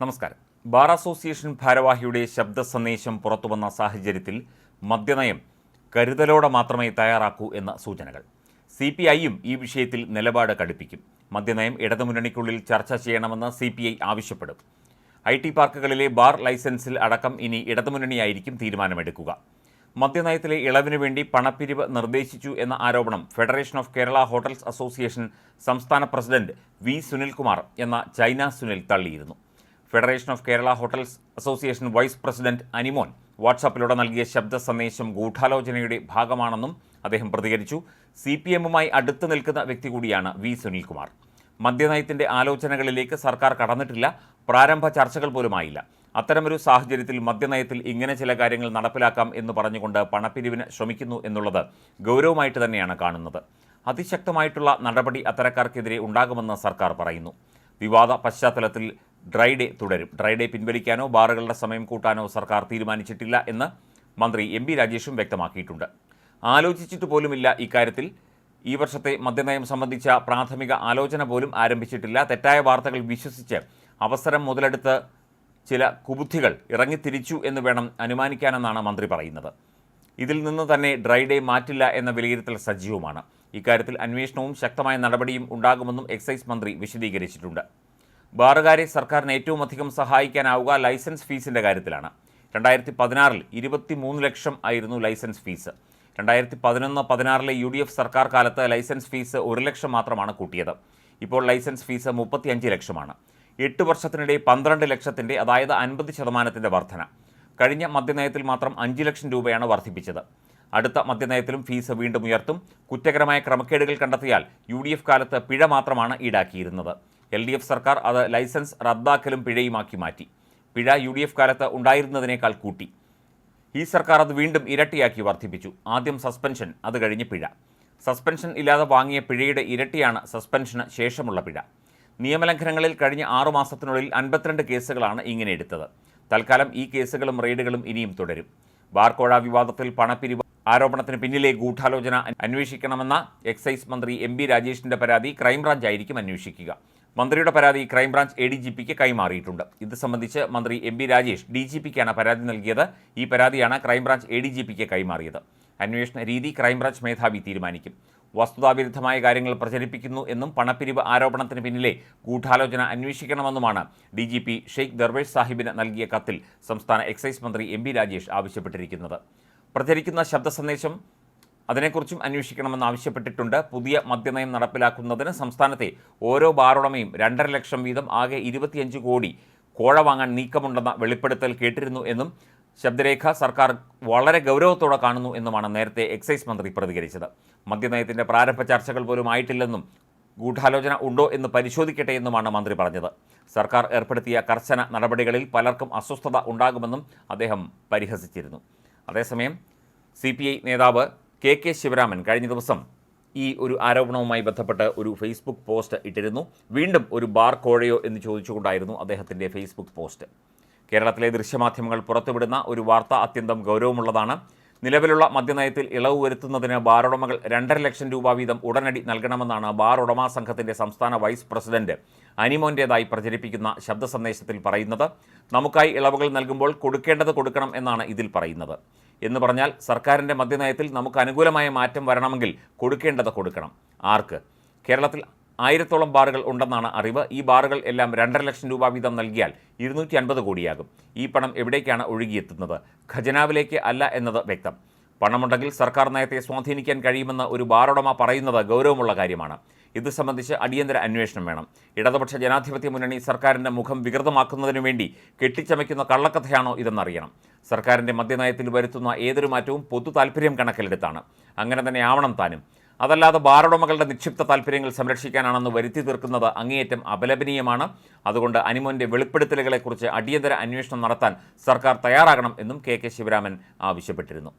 നമസ്കാരം. Bar association ഭാരവാഹിയുടെ ശബ്ദ സന്ദേശം പുറത്തുവന്ന സാഹചര്യത്തിൽ മദ്യനയം കരുതലോടെ മാത്രമേ തയ്യാറാക്കൂ എന്ന സൂചനകൾ. സി പി ഐയും ഈ വിഷയത്തിൽ നിലപാട് കടുപ്പിക്കും. മദ്യനയം ഇടതുമുന്നണിക്കുള്ളിൽ ചർച്ച ചെയ്യണമെന്ന് സി പി ഐ ആവശ്യപ്പെടും. ഐ ടി പാർക്കുകളിലെ ബാർ ലൈസൻസിൽ അടക്കം ഇനി ഇടതുമുന്നണിയായിരിക്കും തീരുമാനമെടുക്കുക. മദ്യനയത്തിലെ ഇളവിനു വേണ്ടി പണപ്പിരിവ് നിർദ്ദേശിച്ചു എന്ന ആരോപണം federation of Kerala hotels association സംസ്ഥാന പ്രസിഡന്റ് വി സുനിൽകുമാർ എന്ന ചൈന സുനിൽ തള്ളിയിരുന്നു. Federation of Kerala hotels association vice president Animon വാട്സാപ്പിലൂടെ നൽകിയ ശബ്ദ സന്ദേശം ഗൂഢാലോചനയുടെ ഭാഗമാണെന്നും അദ്ദേഹം പ്രതികരിച്ചു. സി പി എമ്മുമായി അടുത്ത് നിൽക്കുന്ന വ്യക്തി കൂടിയാണ് വി സുനിൽകുമാർ. മദ്യനയത്തിന്റെ ആലോചനകളിലേക്ക് സർക്കാർ കടന്നിട്ടില്ല. പ്രാരംഭ ചർച്ചകൾ പോലും പോലുമായില്ല. അത്തരമൊരു സാഹചര്യത്തിൽ മദ്യനയത്തിൽ ഇങ്ങനെ ചില കാര്യങ്ങൾ നടപ്പിലാക്കാം എന്ന് പറഞ്ഞുകൊണ്ട് പണപ്പിരിവിന് ശ്രമിക്കുന്നു എന്നുള്ളത് ഗൗരവമായിട്ട് തന്നെയാണ് കാണുന്നത്. അതിശക്തമായിട്ടുള്ള നടപടി അത്തരക്കാർക്കെതിരെ ഉണ്ടാകുമെന്ന് സർക്കാർ പറയുന്നു. വിവാദ പശ്ചാത്തലത്തിൽ ഡ്രൈ ഡേ തുടരും. ഡ്രൈ ഡേ പിൻവലിക്കാനോ ബാറുകളുടെ സമയം കൂട്ടാനോ സർക്കാർ തീരുമാനിച്ചിട്ടില്ല എന്ന് മന്ത്രി എം പി രാജേഷും വ്യക്തമാക്കിയിട്ടുണ്ട്. ആലോചിച്ചിട്ട് പോലുമില്ല ഇക്കാര്യത്തിൽ. ഈ വർഷത്തെ മദ്യനയം സംബന്ധിച്ച പ്രാഥമിക ആലോചന പോലും ആരംഭിച്ചിട്ടില്ല. തെറ്റായ വാർത്തകൾ വിശ്വസിച്ച് അവസരം മുതലെടുത്ത് ചില കുബുദ്ധികൾ ഇറങ്ങിത്തിരിച്ചു എന്ന് വേണം അനുമാനിക്കാനെന്നാണ് മന്ത്രി പറയുന്നത്. ഇതിൽ നിന്ന് തന്നെ ഡ്രൈ ഡേ മാറ്റില്ല എന്ന വിലയിരുത്തൽ സജീവമാണ്. ഇക്കാര്യത്തിൽ അന്വേഷണവും ശക്തമായ നടപടിയും ഉണ്ടാകുമെന്നും എക്സൈസ് മന്ത്രി വിശദീകരിച്ചിട്ടുണ്ട്. ബാറുകാരെ സർക്കാരിന് ഏറ്റവും അധികം സഹായിക്കാനാവുക ലൈസൻസ് ഫീസിന്റെ കാര്യത്തിലാണ്. രണ്ടായിരത്തി പതിനാറിൽ ഇരുപത്തി മൂന്ന് ലക്ഷം ആയിരുന്നു ലൈസൻസ് ഫീസ്. രണ്ടായിരത്തി പതിനൊന്ന് പതിനാറിലെ യു ഡി എഫ് സർക്കാർ കാലത്ത് ലൈസൻസ് ഫീസ് ഒരു ലക്ഷം മാത്രമാണ് കൂട്ടിയത്. ഇപ്പോൾ ലൈസൻസ് ഫീസ് മുപ്പത്തിയഞ്ച് ലക്ഷമാണ്. എട്ട് വർഷത്തിനിടെ പന്ത്രണ്ട് ലക്ഷത്തിന്റെ അതായത് അൻപത് ശതമാനത്തിന്റെ വർധന. കഴിഞ്ഞ മദ്യനയത്തിൽ മാത്രം അഞ്ച് ലക്ഷം രൂപയാണ് വർദ്ധിപ്പിച്ചത് അടുത്ത മദ്യനയത്തിലും ഫീസ് വീണ്ടും ഉയർത്തും. കുറ്റകരമായ ക്രമക്കേടുകൾ കണ്ടെത്തിയാൽ യു ഡി എഫ് കാലത്ത് പിഴ മാത്രമാണ് ഈടാക്കിയിരുന്നത്. എൽ ഡി എഫ് സർക്കാർ അത് ലൈസൻസ് റദ്ദാക്കലും പിഴയുമാക്കി മാറ്റി. പിഴ യു ഡി എഫ് കാലത്ത് ഉണ്ടായിരുന്നതിനേക്കാൾ കൂട്ടി. ഈ സർക്കാർ അത് വീണ്ടും ഇരട്ടിയാക്കി വർദ്ധിപ്പിച്ചു. ആദ്യം സസ്പെൻഷൻ അത് കഴിഞ്ഞ് പിഴ. സസ്പെൻഷൻ ഇല്ലാതെ വാങ്ങിയ പിഴയുടെ ഇരട്ടിയാണ് സസ്പെൻഷന് ശേഷമുള്ള പിഴ. നിയമലംഘനങ്ങളിൽ കഴിഞ്ഞ ആറു മാസത്തിനുള്ളിൽ അൻപത്തിരണ്ട് കേസുകളാണ് ഇങ്ങനെ എടുത്തത്. തൽക്കാലം ഈ കേസുകളും റെയ്ഡുകളും ഇനിയും തുടരും. ബാർക്കോഴ വിവാദത്തിൽ പണപ്പിരിവ് ആരോപണത്തിന് പിന്നിലെ ഗൂഢാലോചന അന്വേഷിക്കണമെന്ന എക്സൈസ് മന്ത്രി എം ബി രാജേഷിന്റെ പരാതി ക്രൈംബ്രാഞ്ച് ആയിരിക്കും അന്വേഷിക്കുക. മന്ത്രിയുടെ പരാതി crime branch A D G പിക്ക് കൈമാറിയിട്ടുണ്ട്. ഇത് സംബന്ധിച്ച് മന്ത്രി M B Rajesh D G പിക്കാണ് പരാതി നൽകിയത്. ഈ പരാതിയാണ് crime branch A D G പിക്ക് കൈമാറിയത്. അന്വേഷണ രീതി ക്രൈംബ്രാഞ്ച് മേധാവി തീരുമാനിക്കും. വസ്തുതാവിരുദ്ധമായ കാര്യങ്ങൾ പ്രചരിപ്പിക്കുന്നു എന്നും പണപ്പിരിവ് ആരോപണത്തിന് പിന്നിലെ ഗൂഢാലോചന അന്വേഷിക്കണമെന്നുമാണ് D G P Sheikh Darvesh സാഹിബിന് നൽകിയ കത്തിൽ സംസ്ഥാന എക്സൈസ് മന്ത്രി എം രാജേഷ് ആവശ്യപ്പെട്ടിരിക്കുന്നത്. പ്രചരിക്കുന്ന ശബ്ദ സന്ദേശം അതിനെക്കുറിച്ചും അന്വേഷിക്കണമെന്ന് ആവശ്യപ്പെട്ടിട്ടുണ്ട്. പുതിയ മദ്യനയം നടപ്പിലാക്കുന്നതിന് സംസ്ഥാനത്തെ ഓരോ ബാറുടമയും രണ്ടര ലക്ഷം വീതം ആകെ ഇരുപത്തിയഞ്ച് കോടി കോഴ വാങ്ങാൻ നീക്കമുണ്ടെന്ന വെളിപ്പെടുത്തൽ കേട്ടിരുന്നു എന്നും ശബ്ദരേഖ സർക്കാർ വളരെ ഗൗരവത്തോടെ കാണുന്നു എന്നുമാണ് നേരത്തെ എക്സൈസ് മന്ത്രി പ്രതികരിച്ചത്. മദ്യനയത്തിന്റെ പ്രാരംഭ ചർച്ചകൾ പോലും ആയിട്ടില്ലെന്നും ഗൂഢാലോചന ഉണ്ടോ എന്ന് പരിശോധിക്കട്ടെ എന്നുമാണ് മന്ത്രി പറഞ്ഞത്. സർക്കാർ ഏർപ്പെടുത്തിയ കർശന നടപടികളിൽ പലർക്കും അസ്വസ്ഥത ഉണ്ടാകുമെന്നും അദ്ദേഹം പരിഹസിച്ചിരുന്നു. അതേസമയം സി നേതാവ് കെ കെ ശിവരാമൻ കഴിഞ്ഞ ദിവസം ഈ ഒരു ആരോപണവുമായി ബന്ധപ്പെട്ട് ഒരു ഫേസ്ബുക്ക് പോസ്റ്റ് ഇട്ടിരുന്നു. വീണ്ടും ഒരു ബാർ കോഴയോ എന്ന് ചോദിച്ചുകൊണ്ടായിരുന്നു അദ്ദേഹത്തിന്റെ ഫേസ്ബുക്ക് പോസ്റ്റ് കേരളത്തിലെ ദൃശ്യമാധ്യമങ്ങൾ പുറത്തുവിടുന്ന ഒരു വാർത്ത അത്യന്തം ഗൗരവമുള്ളതാണ്. നിലവിലുള്ള മദ്യനയത്തിൽ ഇളവ് വരുത്തുന്നതിന് ബാറുടമകൾ രണ്ടര ലക്ഷം രൂപ വീതം ഉടനടി നൽകണമെന്നാണ് ബാർ ഉടമാ സംഘത്തിന്റെ സംസ്ഥാന വൈസ് പ്രസിഡന്റ് അനിമോന്റേതായി പ്രചരിപ്പിക്കുന്ന ശബ്ദ സന്ദേശത്തിൽ പറയുന്നത്. നമുക്കായി ഇളവുകൾ നൽകുമ്പോൾ കൊടുക്കേണ്ടത് കൊടുക്കണം എന്നാണ് ഇതിൽ പറയുന്നത്. എന്ന് പറഞ്ഞാൽ സർക്കാരിന്റെ മദ്യനയത്തിൽ നമുക്ക് അനുകൂലമായ മാറ്റം വരണമെങ്കിൽ കൊടുക്കേണ്ടത് കൊടുക്കണം. ആർക്ക്? കേരളത്തിൽ ആയിരത്തോളം ബാറുകൾ ഉണ്ടെന്നാണ് അറിവ്. ഈ ബാറുകൾ എല്ലാം രണ്ടര ലക്ഷം രൂപ വീതം നൽകിയാൽ ഇരുന്നൂറ്റി അൻപത് കോടിയാകും. ഈ പണം എവിടേക്കാണ് ഒഴുകിയെത്തുന്നത്? ഖജനാവിലേക്ക് അല്ല എന്നത് വ്യക്തം. പണമുണ്ടെങ്കിൽ സർക്കാർ നയത്തെ സ്വാധീനിക്കാൻ കഴിയുമെന്ന് ഒരു ബാറുടമ പറയുന്നത് ഗൗരവമുള്ള കാര്യമാണ്. ഇത് സംബന്ധിച്ച് അടിയന്തര അന്വേഷണം വേണം. ഇടതുപക്ഷ ജനാധിപത്യ മുന്നണി സർക്കാരിന്റെ മുഖം വികൃതമാക്കുന്നതിനു വേണ്ടി കെട്ടിച്ചമയ്ക്കുന്ന കള്ളക്കഥയാണോ ഇതെന്നറിയണം. സർക്കാരിന്റെ മദ്യനയത്തിൽ വരുത്തുന്ന ഏതൊരു മാറ്റവും പൊതു താല്പര്യം കണക്കിലെടുത്താണ്. അങ്ങനെ തന്നെ ആവണം താനും. അതല്ലാതെ ബാറുടമകളുടെ നിക്ഷിപ്ത താല്പര്യങ്ങൾ സംരക്ഷിക്കാനാണെന്ന് വരുത്തി തീർക്കുന്നത് അങ്ങേയറ്റം അപലപനീയമാണ്. അതുകൊണ്ട് അനിമോന്റെ വെളിപ്പെടുത്തലുകളെക്കുറിച്ച് അടിയന്തര അന്വേഷണം നടത്താൻ സർക്കാർ തയ്യാറാകണം എന്നും കെ കെ ശിവരാമൻ ആവശ്യപ്പെട്ടിരുന്നു.